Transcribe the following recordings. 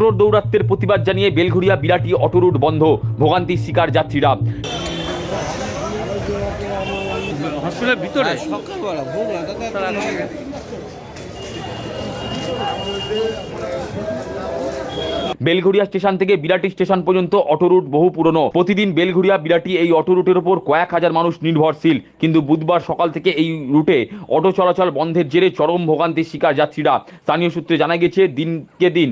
টোটোর দৌরাত্মের প্রতিবাদ জানিয়ে বেলঘুরিয়া বিরাটি অটোরুট বন্ধ ভোগান্তির শিকার যাত্রীরা। হসপিটালের ভিতরে? সকালবেলা ভোরবেলা দাদা বেলঘড়িয়া স্টেশন থেকে বিরাটি স্টেশন পর্যন্ত অটো রুট বহু পুরনো। প্রতিদিন বেলঘড়িয়া বিরাটি এই অটো রুটের উপর কয়েক হাজার মানুষ নির্ভরশীল। কিন্তু বুধবার সকাল থেকে এই রুটে অটো চলাচল বন্ধের জেরে চরম ভোগান্তির শিকার যাত্রীরা। স্থানীয় সূত্রে জানা গেছে, দিনকে দিন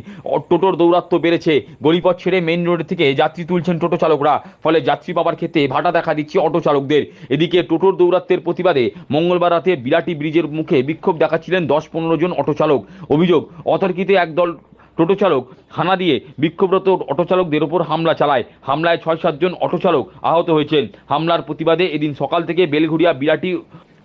টোটোর দৌরাত্ম্য বেড়েছে। গলিপথ ছেড়ে মেইন রোড থেকে যাত্রী তুলছেন টোটো চালকরা। ফলে যাত্রী পাবার ক্ষেত্রে ভাটা দেখা দিচ্ছে অটো চালকদের। এদিকে টোটোর দৌরাত্মের প্রতিবাদে মঙ্গলবার রাতে বিরাটি ব্রিজের মুখে বিক্ষোভ দেখাচ্ছিলেন দশ পনেরো জন অটো চালক। অভিযোগ, অতর্কিতে একদল টোটো চালক হানা দিয়ে বিক্ষোভরত অটো চালকদের ওপর হামলা চালায়। হামলায় ছয় সাতজন অটো চালক আহত হয়েছেন। হামলার প্রতিবাদে এদিন সকাল থেকে বেলঘুরিয়া বিরাটি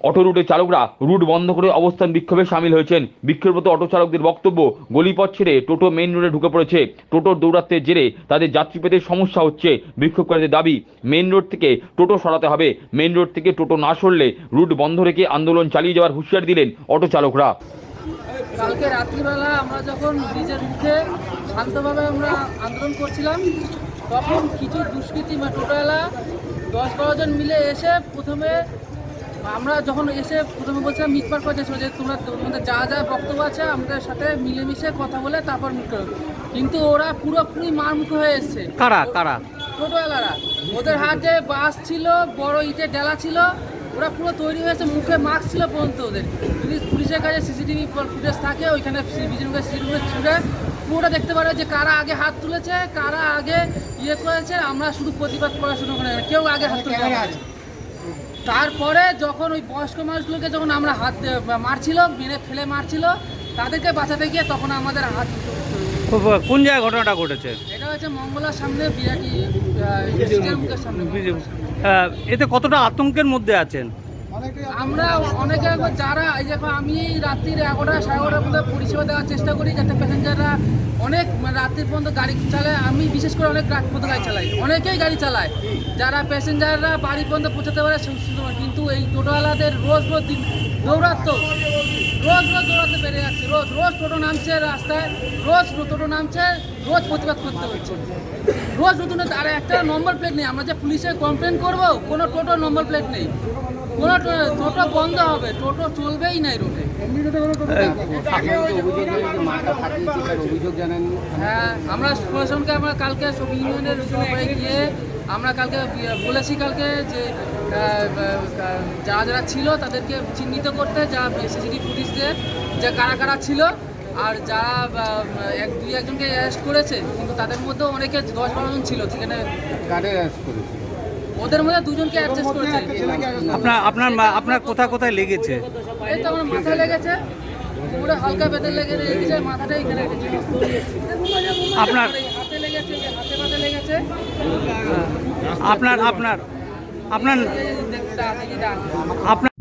অটো রুটের চালকরা রুট বন্ধ করে অবস্থান বিক্ষোভে সামিল হয়েছেন। বিক্ষোভরত অটো চালকদের বক্তব্য, গলিপথ ছেড়ে টোটো মেইন রোডে ঢুকে পড়েছে। টোটোর দৌরাত্মের জেরে তাদের যাত্রী পেতে সমস্যা হচ্ছে। বিক্ষোভকারীদের দাবি, মেইন রোড থেকে টোটো সরাতে হবে। মেইন রোড থেকে টোটো না সরলে রুট বন্ধ রেখে আন্দোলন চালিয়ে যাওয়ার হুঁশিয়ারি দিলেন অটো চালকরা। কালকে রাত্রিবেলা আমরা যখন ব্রিজের মুখে শান্তভাবে আমরা আন্দোলন করছিলাম তখন কিছু দুষ্কৃতী বা টোটোওয়ালা দশ বারো জন মিলে এসে প্রথমে আমরা যখন এসে প্রথমে বলছিলাম মিটমাট করছে যে তোমরা তোমাদের যা যা বক্তব্য আছে আমাদের সাথে মিলেমিশে কথা বলে তারপর মিট করো। কিন্তু ওরা পুরোপুরি মারমুখো হয়ে এসছে। কারা কারা? টোটোওয়ালারা। ওদের হাতে বাস ছিল বড় ইটের ডেলা ছিল ওরা পুরো তৈরি হয়েছে, মুখে মাস্ক ছিল পর্যন্ত ওদের যদি পুলিশের কাছে সিসিটিভি ফুটেজ থাকে, ওইখানে সিসিটিভি ছুড়ে পুরোটা দেখতে পারে যে কারা আগে হাত তুলেছে, কারা আগে ইয়ে করেছে, আমরা শুধু প্রতিবাদ করা শুরু করে কেউ আগে হাত তুলে। তারপরে যখন ওই বয়স্ক মানুষগুলোকে যখন আমরা হাত মারছিল, মেরে ফেলে মারছিল, তাদেরকে বাঁচাতে গিয়ে তখন আমাদের হাত কোন জায়গায় ঘটনাটা ঘটেছে মঙ্গলার সামনে বিরাটি সামনে এতে কতটা আতঙ্কের মধ্যে আছেন? আমরা অনেকে যারা, এই দেখো আমি রাত্রির এগারোটা সাড়ে এগারোটার মধ্যে পরিষেবা দেওয়ার চেষ্টা করি যাতে প্যাসেঞ্জাররা অনেক রাত্রির পর্যন্ত গাড়ি চালায়। আমি বিশেষ করে অনেক রাত পর্যন্ত গাড়ি চালাই। অনেকেই গাড়ি চালায়। যারা প্যাসেঞ্জাররা বাড়ি পর্যন্ত পৌঁছাতে পারে কিন্তু এই টোটোওয়ালাদের রোজ রোজ দিন দৌড়াত্ম রোজ রোজ দৌড়াতে বেড়ে যাচ্ছে। রোজ রোজ টোটো নামছে রাস্তায়, রোজ টোটো নামছে, রোজ প্রতিবাদ করতে হচ্ছে। রোজ নতুন আর একটা নম্বর প্লেট নেই। আমরা যে পুলিশে কমপ্লেন করব, কোনো টোটো নম্বর প্লেট নেই। টো- টোটো বন্ধ হবে টোটো চলবেই নাই রোডে। হ্যাঁ আমরা প্রশাসনকে আমরা কালকে সব ইউনিয়নের সবাই গিয়ে আমরা কালকে বলেছি কালকে যে যারা যারা ছিল তাদেরকে চিহ্নিত করতে যা সিসিটিভি দিয়ে যে কারা কারা ছিল আর যারা এক দুই একজনকে অ্যারেস্ট করেছে কিন্তু তাদের মধ্যেও অনেকে দশ বারো জন ছিল সেখানে কারে অ্যারেস্ট করেছে? ওদের মধ্যে দুজনকে অ্যাডজাস্ট করেছে আপনার আপনার আপনার কোথায় কোথায় লেগেছে এই তো আমার মাথায় লেগেছে পুরো হালকা বেঁধে লেগে লেগেছে মাথাটা এখানে লেগেছে আপনার হাতে লেগেছে হাতে পাতে লেগেছে আপনার আপনার আপনার। আপনার